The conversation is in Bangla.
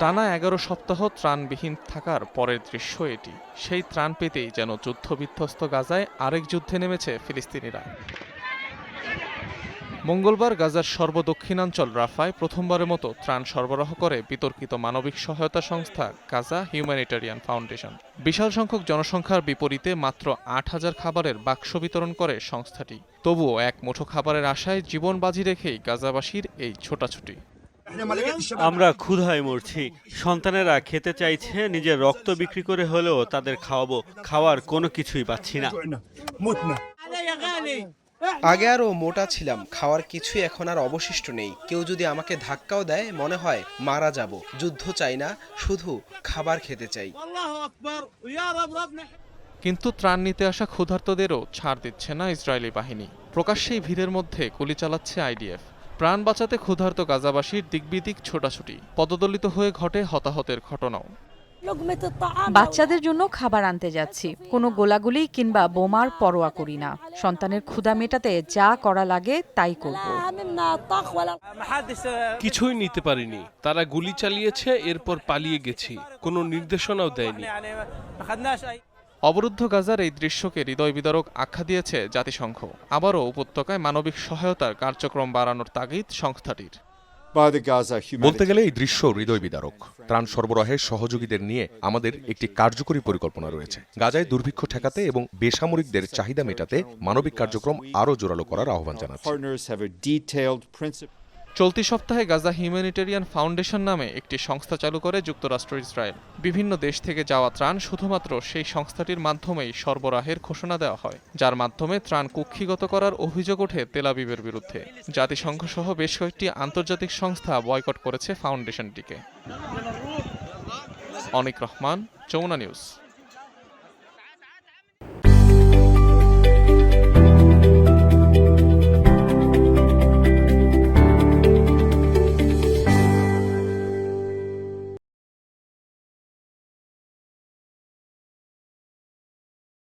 টানা এগারো সপ্তাহ ত্রাণবিহীন থাকার পরের দৃশ্য এটি। সেই ত্রাণ পেতেই যেন যুদ্ধবিধ্বস্ত গাজায় আরেক যুদ্ধে নেমেছে ফিলিস্তিনিরা। মঙ্গলবার গাজার সর্বদক্ষিণাঞ্চল রাফায় প্রথমবারের মতো ত্রাণ সরবরাহ করে বিতর্কিত মানবিক সহায়তা সংস্থা গাজা হিউম্যানিটেরিয়ান ফাউন্ডেশন। বিশাল সংখ্যক জনসংখ্যার বিপরীতে মাত্র আট হাজার খাবারের বাক্স বিতরণ করে সংস্থাটি। তবুও এক মুঠো খাবারের আশায় জীবন বাজি রেখেই গাজাবাসীর এই ছোটাছুটি। আমরা ক্ষুধায় মরছি। সন্তানেরা খেতে চাইছে নিজের রক্ত বিক্রি করে হলেও তাদের খাওয়াবো খাওয়ার কোনো কিছুই পাচ্ছি না। আগে আরও মোটা ছিলাম খাওয়ার কিছুই এখন আর অবশিষ্ট নেই। কেউ যদি আমাকে ধাক্কাও দেয় মনে হয় মারা যাব। যুদ্ধ চাই না শুধু খাবার খেতে চাই। কিন্তু ত্রাণ নিতে আসা ক্ষুধার্তদেরও ছাড় দিচ্ছে না ইসরায়েলি বাহিনী। প্রকাশ্যেই ভিড়ের মধ্যে গুলি চালাচ্ছে আইডিএফ। প্রাণ বাঁচাতে ক্ষুধার্ত গাজাবাসীর দিকবিদিক ছোটাছুটি পদদলিত হয়ে ঘটে হতাহতের ঘটনাও। বাচ্চাদের জন্য খাবার আনতে যাচ্ছি। কোনো গোলাগুলি কিংবা বোমার পরোয়া করি না। সন্তানের ক্ষুধা মেটাতে যা করা লাগে তাই করব। কিছুই নিতে পারিনি। তারা গুলি চালিয়েছে এরপর পালিয়ে গেছি। কোনো নির্দেশনাও দেয়নি। অবরুদ্ধ গাজার এই দৃশ্যকে হৃদয় বিদারক আখ্যা দিয়েছে জাতিসংঘ। আবারও উপত্যকায় মানবিক সহায়তার কার্যক্রম বাড়ানোর তাগিদ সংস্থাটির। বলতে গেলে এই দৃশ্য হৃদয় বিদারক। ত্রাণ সরবরাহে সহযোগীদের নিয়ে আমাদের একটি কার্যকরী পরিকল্পনা রয়েছে। গাজায় দুর্ভিক্ষ ঠেকাতে এবং বেসামরিকদের চাহিদা মেটাতে মানবিক কার্যক্রম আরও জোরালো করার আহ্বান জানাচ্ছি। চলতি সপ্তাহে গাজা হিউম্যানিটেরিয়ান ফাউন্ডেশন নামে একটি সংস্থা চালু করে যুক্তরাষ্ট্র ইসরায়েল। বিভিন্ন দেশ থেকে যাওয়া ত্রাণ শুধুমাত্র সেই সংস্থাটির মাধ্যমেই সরবরাহের ঘোষণা দেওয়া হয়, যার মাধ্যমে ত্রাণ কুক্ষিগত করার অভিযোগ ওঠে তেলাবিবের বিরুদ্ধে। জাতিসংঘ সহ বেশ কয়েকটি আন্তর্জাতিক সংস্থা বয়কট করেছে ফাউন্ডেশনটিকে। অনিক রহমান, যমুনা নিউজ।